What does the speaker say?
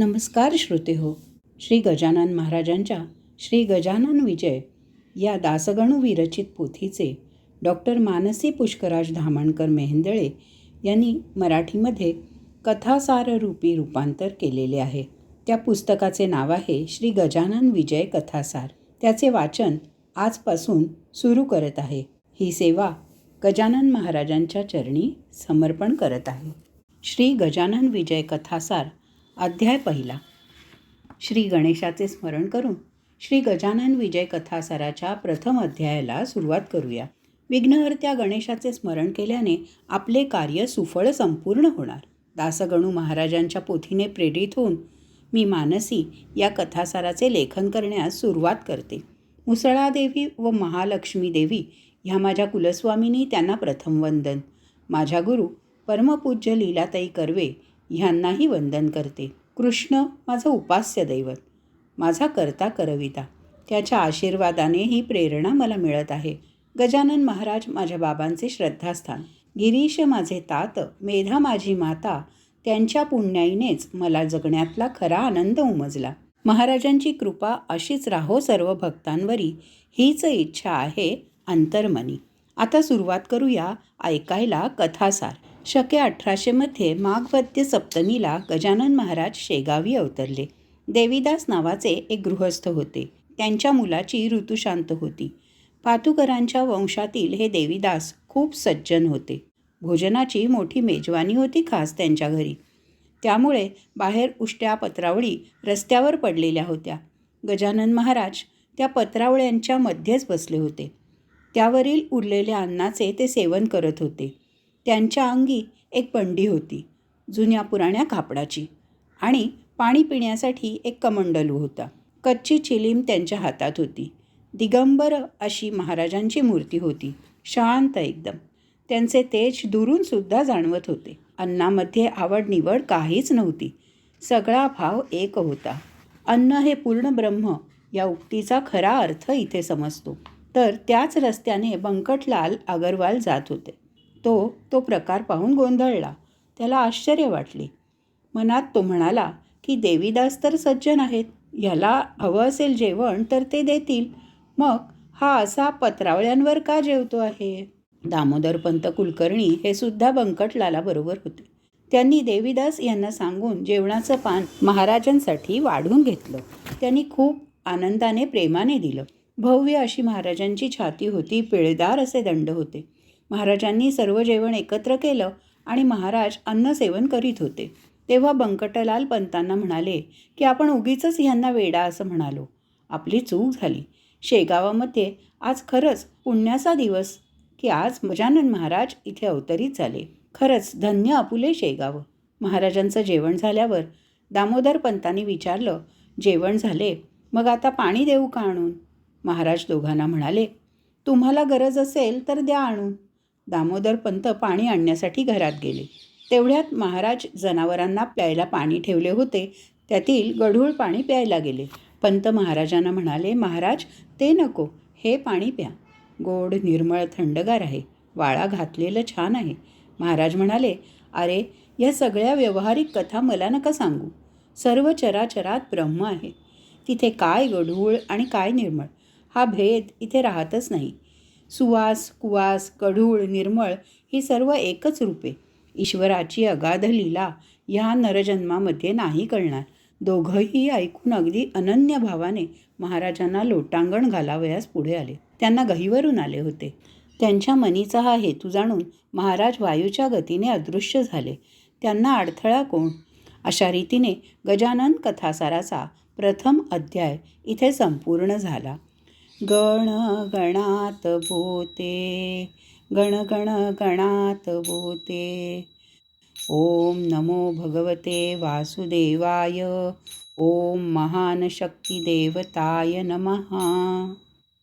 नमस्कार श्रोते हो. श्री गजानन महाराजांच्या श्री गजानन विजय या दासगणू विरचित पोथीचे डॉक्टर मानसी पुष्कराज धामणकर मेहेंदळे यांनी मराठीमध्ये कथासाररूपी रूपांतर केलेले आहे. त्या पुस्तकाचे नाव आहे श्री गजानन विजय कथासार. त्याचे वाचन आजपासून सुरू करत आहे. ही सेवा गजानन महाराजांच्या चरणी समर्पण करत आहे. श्री गजानन विजय कथासार अध्याय पहिला. श्री गणेशाचे स्मरण करून श्री गजानन विजय कथासाराच्या प्रथम अध्यायाला सुरुवात करूया. विघ्नहर्त्या गणेशाचे स्मरण केल्याने आपले कार्य सुफळ संपूर्ण होणार. दासगणू महाराजांच्या पोथीने प्रेरित होऊन मी मानसी या कथासाराचे लेखन करण्यास सुरुवात करते. मुसळादेवी व महालक्ष्मी देवी ह्या माझ्या कुलस्वामींनी त्यांना प्रथम वंदन. माझ्या गुरु परमपूज्य लीलाताई कर्वे ह्यांनाही वंदन करते. कृष्ण माझं उपास्य दैवत. माझा करता करविता. त्याच्या आशीर्वादाने ही प्रेरणा मला मिळत आहे. गजानन महाराज माझ्या बाबांचे श्रद्धास्थान. गिरीश माझे तात मेधा माझी माता त्यांच्या पुण्याईनेच मला जगण्यातला खरा आनंद उमजला. महाराजांची कृपा अशीच राहो सर्व भक्तांवरी हीच इच्छा आहे अंतर्मनी. आता सुरुवात करूया ऐकायला कथासार. शके अठराशेमध्ये माघवद्य सप्तमीला गजानन महाराज शेगावी अवतरले. देवीदास नावाचे एक गृहस्थ होते. त्यांच्या मुलाची ऋतुशांत होती. पातुकरांच्या वंशातील हे देवीदास खूप सज्जन होते. भोजनाची मोठी मेजवानी होती खास त्यांच्या घरी. त्यामुळे बाहेर उष्ट्या पत्रावळी रस्त्यावर पडलेल्या होत्या. गजानन महाराज त्या पत्रावळ्यांच्या मध्येच बसले होते. त्यावरील उरलेल्या अन्नाचे ते सेवन करत होते. त्यांच्या अंगी एक पंडी होती जुन्या पुराण्या कापडाची. आणि पाणी पिण्यासाठी एक कमंडलू होता. कच्ची चिलीम त्यांच्या हातात होती. दिगंबर अशी महाराजांची मूर्ती होती शांत एकदम. त्यांचे तेज दुरूनसुद्धा जाणवत होते. अन्नामध्ये आवड निवड काहीच नव्हती. सगळा भाव एक होता. अन्न हे पूर्ण ब्रह्म या उक्तीचा खरा अर्थ इथे समजतो. तर त्याच रस्त्याने बंकटलाल अगरवाल जात होते. तो तो प्रकार पाहून गोंधळला. त्याला आश्चर्य वाटले. मनात तो म्हणाला की देवीदास तर सज्जन आहेत. ह्याला हवं असेल जेवण तर ते देतील. मग हा असा पत्रावळ्यांवर का जेवतो आहे? दामोदरपंत कुलकर्णी हे सुद्धा बंकटलाला बरोबर होते. त्यांनी देवीदास यांना सांगून जेवणाचं पान महाराजांसाठी वाढून घेतलं. त्यांनी खूप आनंदाने प्रेमाने दिलं. भव्य अशी महाराजांची छाती होती पिळदार असे दंड होते. महाराजांनी सर्व जेवण एकत्र केलं आणि महाराज अन्नसेवन करीत होते. तेव्हा बंकटलाल पंतांना म्हणाले की आपण उगीच ह्यांना वेडा असं म्हणालो. आपली चूक झाली. शेगावामध्ये आज खरंच पुण्याचा दिवस. की आज गजानन महाराज इथे अवतरित झाले. खरंच धन्य अपुले शेगाव. महाराजांचं जेवण झाल्यावर दामोदर पंतांनी विचारलं जेवण झाले? मग आता पाणी देऊ का आणून? महाराज दोघांना म्हणाले तुम्हाला गरज असेल तर द्या आणून. दामोदर पंत पाणी आणण्यासाठी घरात गेले. तेवढ्यात महाराज जनावरांना प्यायला पाणी ठेवले होते. त्यातील गढूळ पाणी प्यायला गेले. पंत महाराजांना म्हणाले महाराज ते नको. हे पाणी प्या. गोड निर्मळ थंडगार आहे. वाळा घातलेलं छान आहे. महाराज म्हणाले अरे या सगळ्या व्यवहारिक कथा मला नका सांगू. सर्व चराचरात ब्रह्म आहे. तिथे काय गढूळ आणि काय निर्मळ? हा भेद इथे राहतच नाही. सुवास कुवास कढूळ निर्मळ ही सर्व एकच रूपे. ईश्वराची अगाध लीला ह्या नरजन्मामध्ये नाही कळणार. दोघंही ऐकून अगदी अनन्य भावाने महाराजांना लोटांगण घालावयास पुढे आले. त्यांना गहीवरून आले होते. त्यांच्या मनीचा हा हेतू जाणून महाराज वायूच्या गतीने अदृश्य झाले. त्यांना अडथळा कोण? अशा रीतीने गजानन कथासाराचा प्रथम अध्याय इथे संपूर्ण झाला. गण गणात भूते गण गण गणात भूते. ओम नमो भगवते वासुदेवाय ओम महान शक्तिदेवताय नमः.